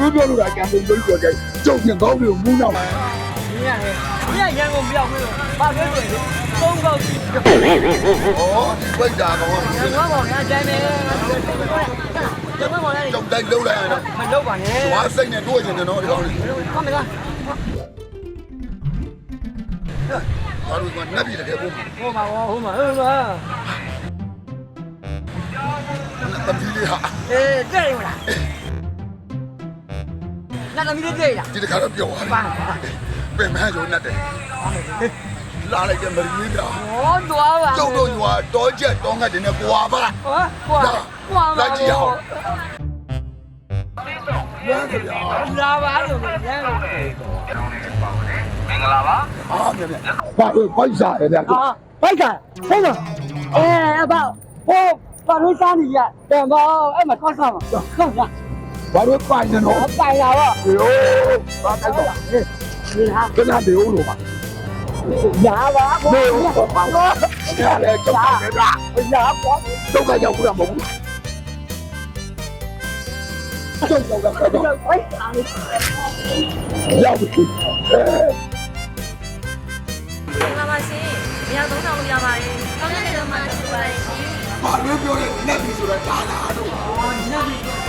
ဘာလို့ပြောလို့လဲကံကုန်လို့ပြောတယ်ကျုပ်ပြန်ကောင်းပြီမူးနောက်မင်းရဟဲ့မင်းရရန်ကုန်ပြောက်ပြီးတော့ဘာပြောတွေ့လဲသုံးကောက်ကြည့်ဩဒီဝိတ်တာကောင်ငါငါပေါ့ငါကြမ်းနေငါကျမမော်လည်းကျုပ်တိုက်လုံးလိုက်ရတယ်မလုပ်ပါနဲ့ဘာစိတ်နဲ့တွေ့ချင်တယ်နော်ဒီကောင်လေးကမလားဘာလို့ကနတ်ပြည်တကယ်ပုံဟိုမှာဟိုမှာဟိုမှာတမီးလေးဟာအေးတဲ့ရမလား လက်သမီးလေးတွေ့လားဒီတစ်ခါတော့ပြောင်းသွားတယ်ပင်မန်းရုံနဲ့တယ်လာလိုက်တယ်မရင်းတာဟောသွားပါကျုပ်တို့ရွာတော့ချက်တော့ငတ်တယ်နဲ့ကွာပါဟောကွာကွာလာကြည့်အောင်ရမ်းကြပါလာပါလို့ရမ်းလို့မင်္ဂလာပါအားပြန်ပြန်ဘာပိုက်စားရတယ်ကွာပိုက်စားဟုတ်လားအဲအဘဟိုပါလို့စားနေရတယ်ဘာအဲ့မှာသွားစားမှာဟုတ်လား ဘာလို့ပိုင်နေတော့ပိုင်တာပေါ့ရိုးဘာတိုက်တော့ဟဲ့ဒီဟာကနဒေဦးလို့ပါညာပါဘောဘာလို့ညာလဲကြောက်တယ်ဗျာညာပေါ့ဒုက္ခရောက်ခုတာမဟုတ်ဘူးကြောက်ကြောက်ကြောက်ကြောက်ဟဲ့ရောက်ပြီမမရှင်မြောက်သုံးဆောင်လို့ရပါတယ်။ကောင်းတဲ့နေရာမှာရှိပါတယ်ရှင်။ဘာလို့ပြောလဲလက်ပြီဆိုတာဒါလားတို့။ဟောညက်ပြီ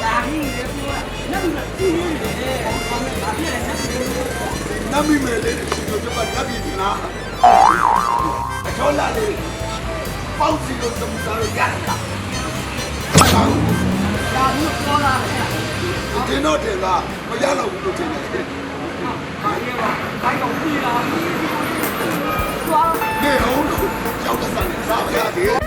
နမီမဲလေးရှင်တို့ကနတ်ပြည်ဒီလားအချောလာလေးပေါက်စီလို့သမီးသားတို့ရတယ်လားဒါဘူးပေါ်လာတယ်ဒီတော့တင်ကမရတော့ဘူးလို့ထင်တယ်နေဟုတ်လို့ရောက်တဲ့ဆန်စားမရသေးဘူးရပါတော့ဘာလို့တော့ကြတာလဲဆောက်ဆောက်အဲ့ဘာ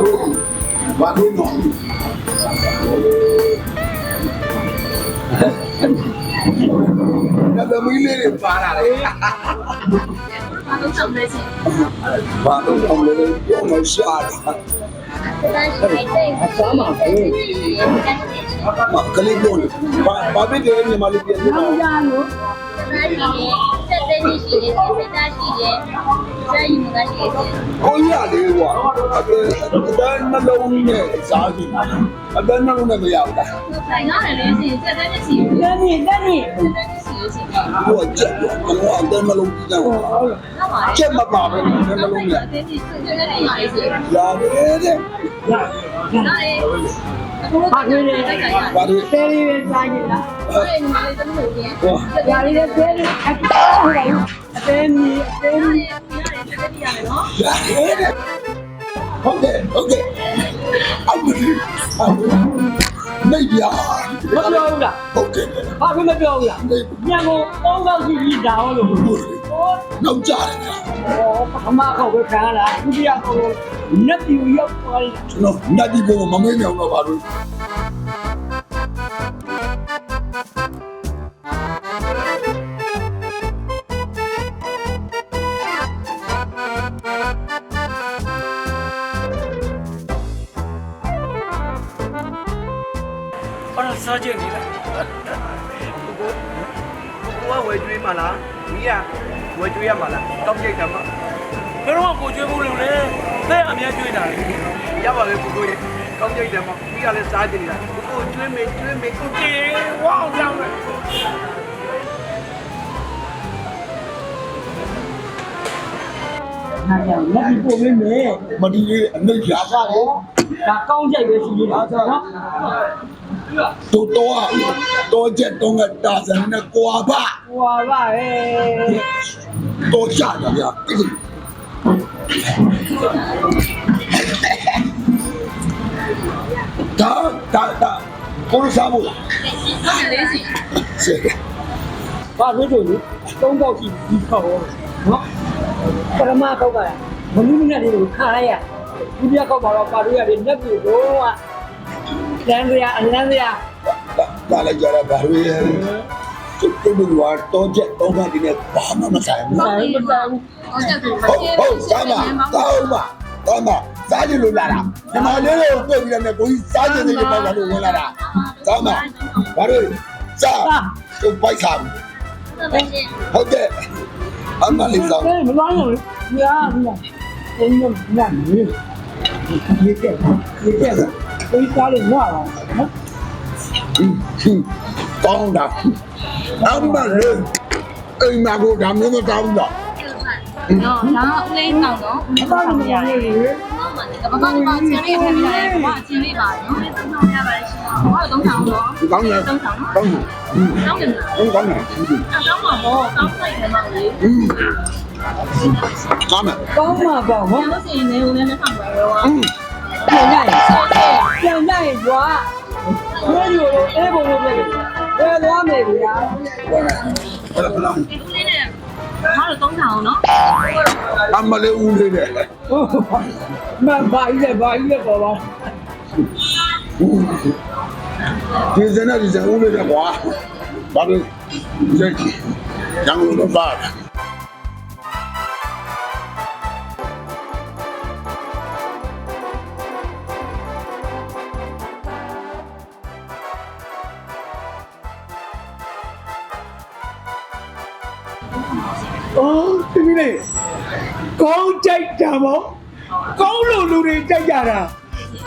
လို့ဘာလို့နော်ဒါသမီးလေးတွေပါလာတယ်။ဘာလို့ဆောင်လဲရှင်ဘာလို့အောင်လဲပြောမရှာတာ။တန်းရှိနေတဲ့။အဆောင်ပါပဲ။မက လူရှိတယ်စိတ်သားရှိတယ်စံယူတာရှိတယ်ကိုကြီးရလေးကွာအတန်းအတန်းနှလုံးနဲ့စားကြည့်အတန်းနှလုံးနဲ့မရဘူးလားဆိုင်ရတယ်လေစိတ်သက်သက်ရှိတယ်တက်နေတက်နေ ဟိုကျက်ကျွန်တော်အတမ်းမလုံးကြီးတော့ကျက်မပါဘူးတမ်းမလုံးကြီးရာရဲတဲ့ဘာလို့လဲဘာလို့လဲတယ်ရယ်စာရည်လားအဲ့ဒီမှာလေးသမီးတို့ရယ်ဒါလေးလည်းသေးတယ်အတဲမီအတဲမီရတယ်တက်ပြရတယ်နော်ဟုတ်တယ်ဟုတ်တယ်အမေအမေ လေးနေပြ我ပြောဘူးလားဟုတ်တယ်ဘာဖြစ်မပြောဘူးလားနေညံကိုတောင်းတော့ကြည့်ပြီးဒါအောင်လို့ဟောနောက်ကြတယ်ဗျာအမခေါ်ပဲခံရတာဒုတိယခေါ်လို့နတ်ပြည်ရောက်သွားတယ်ကျွန်တော်နတ်ဒီဘုံမမေးမြောင်တော့ပါဘူး ဘာလို့စားကြနေလဲကိုကဝယ်ကျွေးမှာလားမိကဝယ်ကျွေးရမှာလားတောက်ကြိတ်တယ်မှာဘယ်တော့ကိုကျွေးဖို့လို့လဲတဲ့အများကျွေးတာလေရပါပဲကိုကိုရေတောက်ကြိတ်တယ်မှာမိကလည်းစားကြနေတာကိုကိုကျွေးမေကျွေးမေကိုအေးဝေါကြောင်းလေနားကြောင်လက်ပြီးပို့မင်းမေမဒီလေးအနှိမ့်ပြာစားတယ်ဒါကောင်းကြိုက်ပဲရှိနေတာနော် တို့တော့တော့ချက်တော့ကတာစံနဲ့ကွာပါဟွာပါဟဲ့တော့ကြတာဗျာဒါဒါဒါကိုရစားဖို့ဟုတ်တယ်လေရှင်စေဘာလို့တို့လဲသုံးပေါက်ရှိဒီခေါ်နော်ပရမခောက်ကမနုမနဲ့လေးကိုခါလိုက်ရဒုတိယခောက်မှာတော့ပါလို့ရတယ်လက်ပြီးတော့ လမ်းစရာအလန်းစရာလာလိုက်ကြတာဘာလို့လဲကျုပ်တို့ကတော့ချက်တော့ကဒီနဲ့ဘာမှမဆိုင်ဘူးဟုတ်ဟုတ်ကောင်းပါကောင်းပါကောင်းပါစားကြလို့လာတာဒီမှာလေးကိုပြုတ်ပြီးတော့ကိုကြီးစားကြနေတယ်ပေါ့လို့ဝင်လာတာကောင်းပါဘာလို့စားသူပိုက်ခါဟုတ်တယ်အမလေးစားမလာဘူးညာညာအင်းညာညာဒီကဲဒီကဲ ကိုကြီးကားလေးငွားတာနော်တောင်းတာအမလေးအိမ်မှာကိုဒါမျိုးမတောင်းတော့နော်ဒါဦးလေးတောင်းတော့ဦးလေးတောင်းရတယ်ဘာမှမပါချင်းလေးဖြစ်နေတယ်ဘာချင်းလေးပါနော်တောင်းရပါရှင်ဘာတော့တောင်းတော့တောင်းရတောင်းတောင်းတောင်းတောင်းတယ်တောင်းတယ်တောင်းမှာပေါ့တောင်းဆိုင်မှာလေးကောင်းမှာကောင်းမှာပေါ့နော်ဆိုရင်လည်းဦးလေးနဲ့ဆောင်ပါရောอ่ะပြန်ရရင် ပြန်ရရင်ကွာမျိုးရိုလိုအဲပုံလိုပဲဝယ်သွားမယ်ကွာဟုတ်လားဟုတ်လားဒီလိုလေးနဲ့မတော်သုံးဆောင်နော်အမလေးဦးလေးနဲ့မဘာကြီးလဲဘာကြီးလဲပေါ်ပါဒီစနေဒီစနေဦးလေးနဲ့ကွာဘာလို့ဒီရန်ကုန်ဘာလဲ အော်ဒီမိလေးကောင်းကြိုက်တာမောကောင်းလို့လူတွေကြိုက်ကြတာ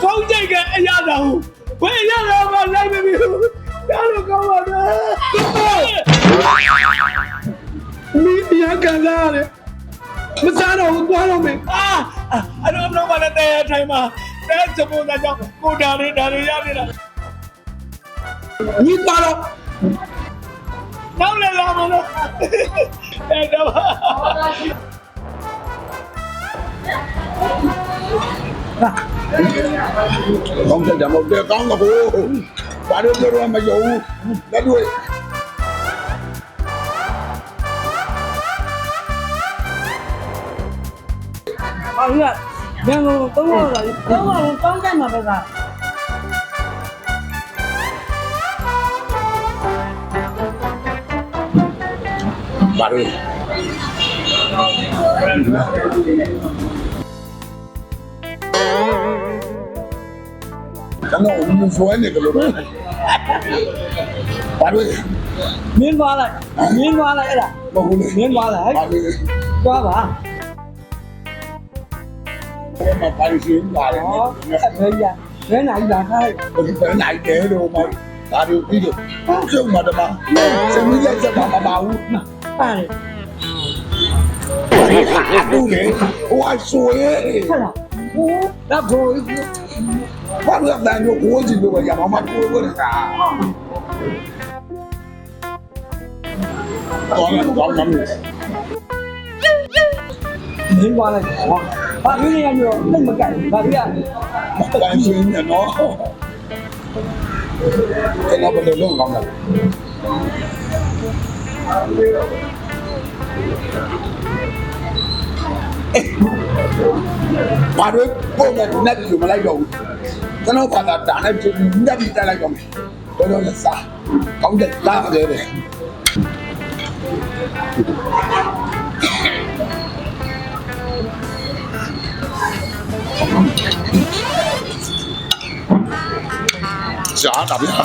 ကောင်းကြိုက်ကအရာသာဟုဘယ်ရတာမှလိုက်မပြီးဘူးဒါလိုကောင်းပါတော့မိတရားကလာတယ်မစားတော့ဘူးသွားတော့မယ်အာအတော့မလို့မနဲ့တဲ့အတိုင်းမှာတဲ့စပုံသားကြောင့်ကိုဒါတွေဒါတွေရနေတာညီကတော့ Đâu lên làm rồi đâu Em đâu Không thể chạm một đứa con mà cô Bà cho đứa mà dù Đã đuôi Vâng ạ, nhưng mà tôi là tôi là con trai mà bây giờ mạnh Kamu umum suami kalau mana? Baru. Min wala, min wala era. Min wala. Qua bà. Mà phải xuyên lại. Thế này là thế. Thế này chế đồ mà. ဒါမျိုးပြီးတော့ဟုတ်ဆုံးမှာတမဆယ်မီးလိုက်စက်ပါမပါဘူးပါတယ်ဘူးလေဟိုအဆွေဟုတ်လားဟိုဒါကိုဘာလို့တန်ကိုကိုကြည့်လို့ရမှာမဟုတ်ဘူးကွာတော်တယ်ကောင်းမှန်းနေပါလေ။ဘာဖြစ်နေရမျိုးလက်မကင်။ဘာဖြစ်ရလဲ။ဘာဖြစ်နေရနော်။ ကျွန်တော်ဘယ်လိုလုပ်ကောင်းလဲဘာလို့ပုံနဲ့နက်ပြီးမလိုက်တော့ဘူးကျွန်တော်ဘာသာတာနဲ့နက်ပြီးတက်လိုက်တော့မယ်တော်တော်လေးစားကောင်းတဲ့တား တယ်တဲ့ရှားတာဗျာ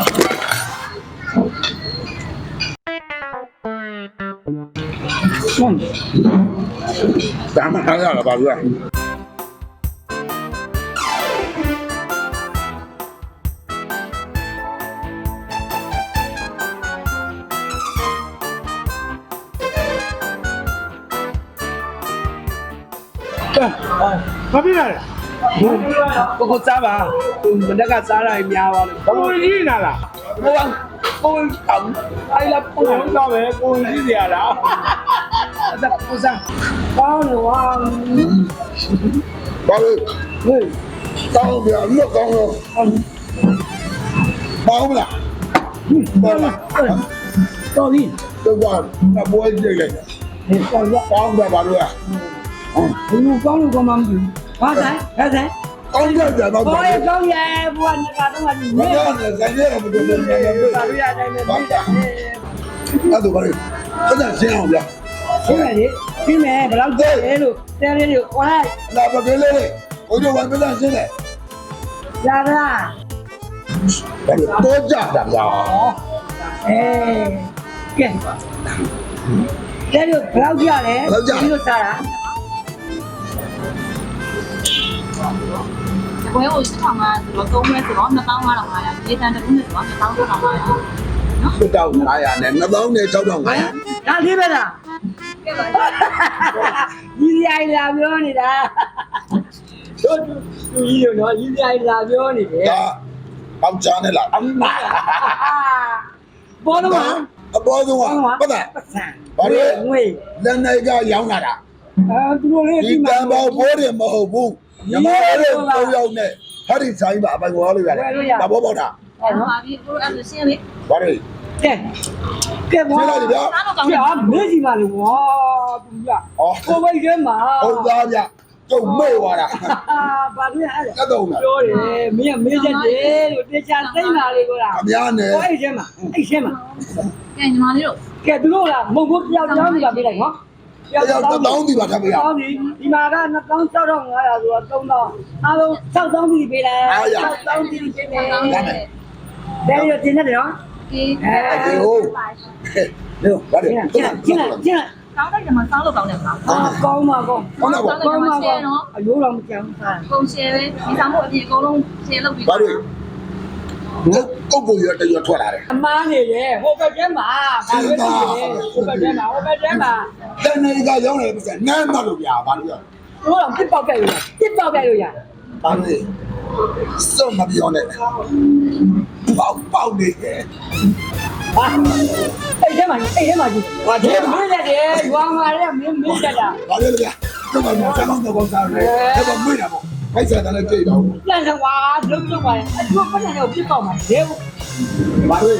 ဒါမှထားရတာပါဗျာဘာဖြစ်လာလဲ ကိုကိုစားပါမနေ့ကစားလိုက်များပါလို့ကိုကြီးနာလားကိုကကိုတောင်းအိုင်လာကိုတော့ပဲကိုကြီးစရာလားအဲ့ဒါကိုစားကောင်းလို့ဝါဘာလို့ဟေးကောင်းဗျာလွတ်ကောင်းတော့ပေါင်းလားဘာလားတော်ပြီတော့ဘာမပွဲကြည့်လိုက်ဟေးတော်ရကောင်းတော့ဘာလို့လဲဘူးကောင်းလို့ကောင်းမှမသိဘာ ဆိုင်ဘာဆိုင်ကောင်းကြတယ်တော့ဘောဘာရလို့ကောင်းရဲ့ဘုရားငါကတော့ငါဒီမနေရနဲ့ဇန်ရဲမတော်ဘူးနေနေဘာလို့ရတိုင်းနဲ့ပြီးတာအဲ့တော့ဘာလို့အဲ့ဒါရှင်းအောင်ဗျာရှင်းမယ်လေရှင်းမယ်ဘယ်တော့ကျဲလို့တဲလေးတွေကွာလာပါကလေးဘိုးတို့ဝိုင်းမလားရှင်းတယ်လာလာဘာလို့တော့ကြတာဗျာအေးကဲလဲလို့ဘယ်လောက်ကြလဲဒီလိုစားတာဘွဲကိုစစ် ထောင်ကဆိုတော့သုံးမဲဆိုတော့2500ရေတန်တစ်ခုနဲ့ဆိုတော့2500နော်900နဲ့2000နဲ့6500ဒါလေးပဲလားကဲပါညီရိုင်လာပြောနေတာတို့သူကြီးတို့နော်ညီရိုင်လာပြောနေတယ်ဒါပေါက်ချာနဲ့လားအမဘောတော့အပေါ်ဆုံးကပတ်သက်ပတ်စံဘာလဲငွေလက်နိုင်ကရောင်းလာတာအဲသူတို့လေးဒီတန်ပေါဘိုးတွေမဟုတ်ဘူး ညမလေး၃ယောက်နဲ့ဟာဒီဆိုင်ပါအပိုင်ကောလို့ရတယ်ဒါဘောပေါက်တာအဲ့တော့ပါပြီကိုအဲ့လိုရှင်းလေးဘာလဲကဲကဲဘောရှင်းလိုက်ဗျာစားတော့ကောင်းပြတယ်ာမေးစီပါလေဝါသူကဩကိုဝိတ်ထဲမှာဟုတ်သားဗျကျုပ်မေ့သွားတာဘာလို့အဲ့တက်တော့လားပြောတယ်မင်းကမေးချက်တယ်လို့တေချာသိမ့်ပါလေကွာအများနဲ့ကိုအဲ့ထဲမှာအဲ့ထဲမှာကဲညီမလေးတို့ကဲသူတို့ကမုံဖို့ပြောင်းပြောင်းနေတာပြလိုက်နော် တယောက်တောင်းဒီပါထပ်ပြရတောင်းဒီဒီမှာက2500ဆိုတော့3000အားလုံး6000ဒီပေးလိုက်6000ဒီပေးမယ်တယ်ရတင်တယ်နော်ကေအဲအေးဟုတ်လို့ဘာလဲကျင်းကျင်းကျင်းကောင်းတဲ့ညီမစားလို့ကောင်းတယ်ကောင်းအာကောင်းပါကောင်းကောင်းတော့ကောင်းပါကောင်းအယိုးတော်မကြောက်စားကုန်ရှယ်ပဲဒီစားမှုအပြင်အကုန်လုံးရှယ်လုပ်ပြီးဘာလဲ ကုတ်ကိုရတရထွက်လာတယ်အမားနေတယ်ဟိုဘက်ထဲမှာဘာလို့လဲဟိုဘက်ထဲမှာဟိုဘက်ထဲမှာလက်နိုင်ကရောင်းတယ်ပြန်နမ်းမလို့ပြဘာလို့ရတို့တော့ပြစ်ပေါက်ခဲ့လို့ပြစ်ပေါက်ခဲ့လို့ရဘာလဲစုံမပြောနဲ့ပေါက်ပေါက်နေတယ်ဟာအဲ့ထဲမှာအဲ့ထဲမှာကြီးဟာဒီမင်းလက်တယ်ရွာမှာလည်းမင်းမင်းတက်တာဘာလဲဗျာကျမကစမ်းတော့ကောင်းစားတယ်ဒါပေမဲ့မွေးတာပေါ့ ခိုက်စားတယ်လည်းကြိတ်တော့ပြန်ဆောင်ပါလုံးလုံးပါအကျိုးပတ်နေတော့ပြစ်ပေါက်မှာလေဘာလို့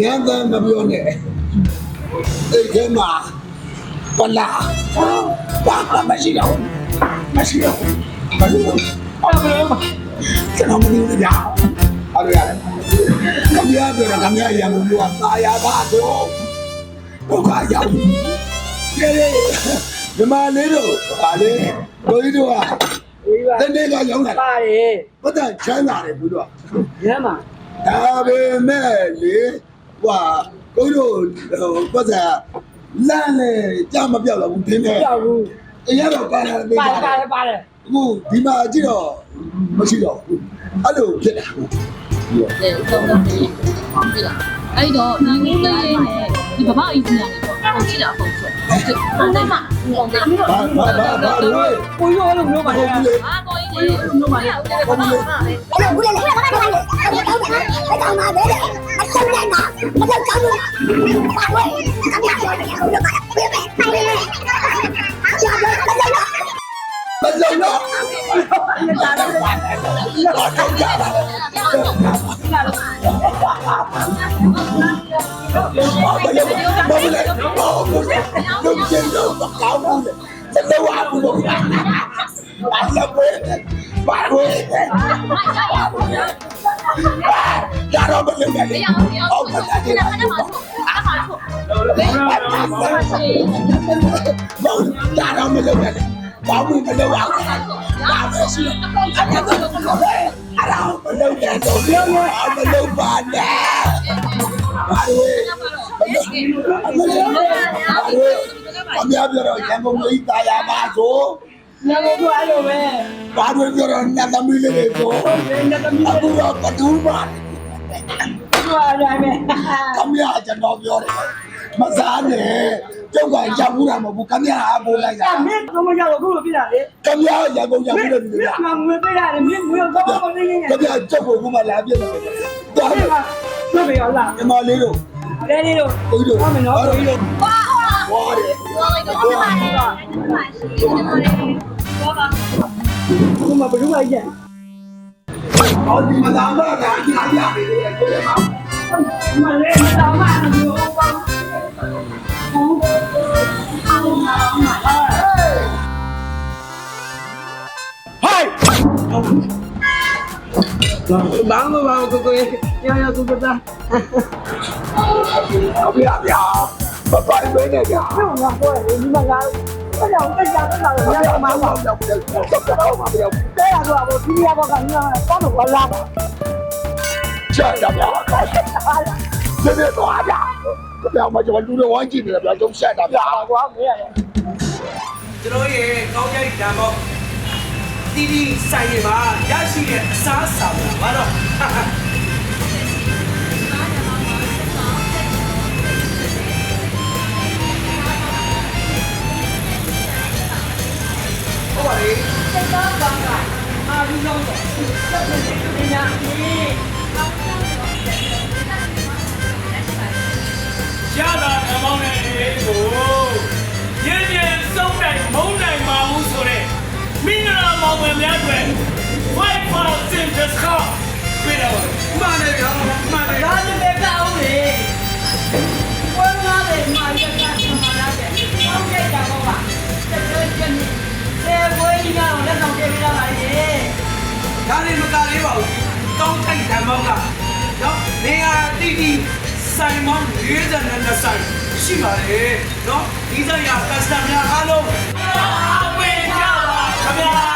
ညံတမ်းမပြောနဲ့အဲ့ဒီမှာပလာဘာမှမရှိတော့မရှိတော့ဘာလို့အဲ့ဘယ်လိုကျွန်တော်မသိဘူးကြာအားရရတယ်ခမရပြောတာခမရရံလို့ကသာယာပါတော့ဘုရားရောက်ကဲဒီမလေးတို့ဟာလေကိုကြီးတို့ကဝေးပါ တနေ့ကရောက်လာပါတယ်ဘုဒ္ဓချမ်းသာတယ်ဘုရားညမှာဒါပေမဲ့လေဟွာကိုကြီးတို့ဟိုပတ်စံလမ်းလေကြမပြောက်တော့ဘူးထင်းတယ်ကြောက်ဘူးအရင်တော့ပါလာတယ်ပါပါတယ်ပါတယ်အခုဒီမှာကြည့်တော့မရှိတော့ဘူးအဲ့လိုဖြစ်တာတယ်သုံးလုံးပြီးပြီလားအဲ့တော့ငန်းကြီးလေးနဲ့ဒီဘဘအီကြီးရတယ်ပေါ့ကိုကြည့်တာပေါ့ဆိုဟုတ်တယ် không chỉ là khẩu chuẩn khẩu trực không tên mặt còn tính đúng rồi đúng rồi đúng rồi ôi rồi đừng đưa mặt này à tôi ý thì đừng đưa mặt này không đưa cái đường của lên là có cái này cái cái cái cái cái mà để để bánh chân lên đó bánh chân chân luôn bạn ơi cảm giác rồi mình không được bạn biết mẹ hay mẹ áo giò rồi bánh chân đó bánh chân đó người ta đang làm cái đó လေစတော့အဘူးလို့ဘာလဲဘာလို့ရတော့မလုပ်နဲ့ဟုတ်ပါလားဒီဘာရတော့မလုပ်နဲ့ဘာမှမလုပ်အောင်ဘာပဲရှိအဲ့ဒါတော့အဲ့ဒါမလုပ်တဲ့တော့မလုပ်ပါနဲ့ဘာလို့အ များပြောတော့ရန်ကုန်လေးတာယာပါဆိုညကိုကအဲ့လိုပဲဘာလို့ပြောတော့နတ်သမီးလေးတွေဆိုနတ်သမီးအခုတော့ဘဒူးပါတို့အားရမယ်ခမရကျွန်တော်ပြောတယ်မစားနဲ့ကျုပ်ကရောက်ဘူးတာမဟုတ်ဘူးခမရအပိုးလိုက်တာအမင်းတော့မကြောက်ဘူးလို့ပြတာလေခမရရန်ကုန်ရောက်ဘူးလို့ဒီမလိုင်းကငွေပေးရတယ်မင်းငွေတော့မနေနေခမရကျုပ်ကိုကမှလာပြတယ်တော်တယ်တို့ပဲရောလားညီမလေးတို့လဲလေးတို့ကိုကြီးတို့ဟုတ်မယ်နော်ကိုကြီးတို့ ဝါတယ်ခုမှဘယ်လိုလိုက်ကြဟောဒီမသာမကကြီးရရပြီလေကိုယ်ကမလေးမတော်မှန်းလို့ပါဘာမှမပါဘူးကိုကိုရရသူကတာခ မရဗျာပပိုင်ပဲနဲ့ဗျာဟုတ်လားကိုဒီမှာလာတော့ကြောင်တက်ကြတော့လာရရမှာပါရောက်တယ်တော့မပြောတဲ့ရတော့ဘောဒီရဘောကငါတော့တော့လာချာကြဗျာဆက်နေတော့ဗျာဗျာမကျွန်တော်လူတွေဝိုင်းကြည့်နေတယ်ဗျာကျုံဆက်တာဗျာဟာကွာမင်းရတယ်ကျွန်တော်ရဲ့ကောင်းရိုက်ဓာတ်မောက်တီးတီးဆိုင်တွေမှာရရှိတဲ့အစားအစာတွေဘာတော့ဟုတ် စိတ်သားကောင်းတာအာလူလုံးတော့စက်နေနေညာအေးရတာဓမ္မောင်းတဲ့အေးကိုရင်းရင်းစုံနိုင်မုံနိုင်ပါဘူးဆိုတဲ့မင်္ဂလာမောင်မယ်များတွေ5% discount ပြရပါမယ်မှန်တယ်ဗျာမှန်တယ်ဒါလည်းပဲကောင်းလေဝမ်းလာတယ်မာရကဆမလာတယ်ကောင်းကြတာပေါ့ပါစက်ကြည့်နေ စေဘွေးကြီးကတော့လက်ဆောင်ပေးပြလာပါလေဒါလည်းမကလေးပါဘူးကောင်းထိုက်ဓာတ်မောက်ကနော်နေရာတီးတီးဆိုင်မောင်း42နှစ်ဆိုင်ရှိပါလေနော်ဒီဆိုင်ရာ customer အားလုံးအားပေးကြပါခင်ဗျာ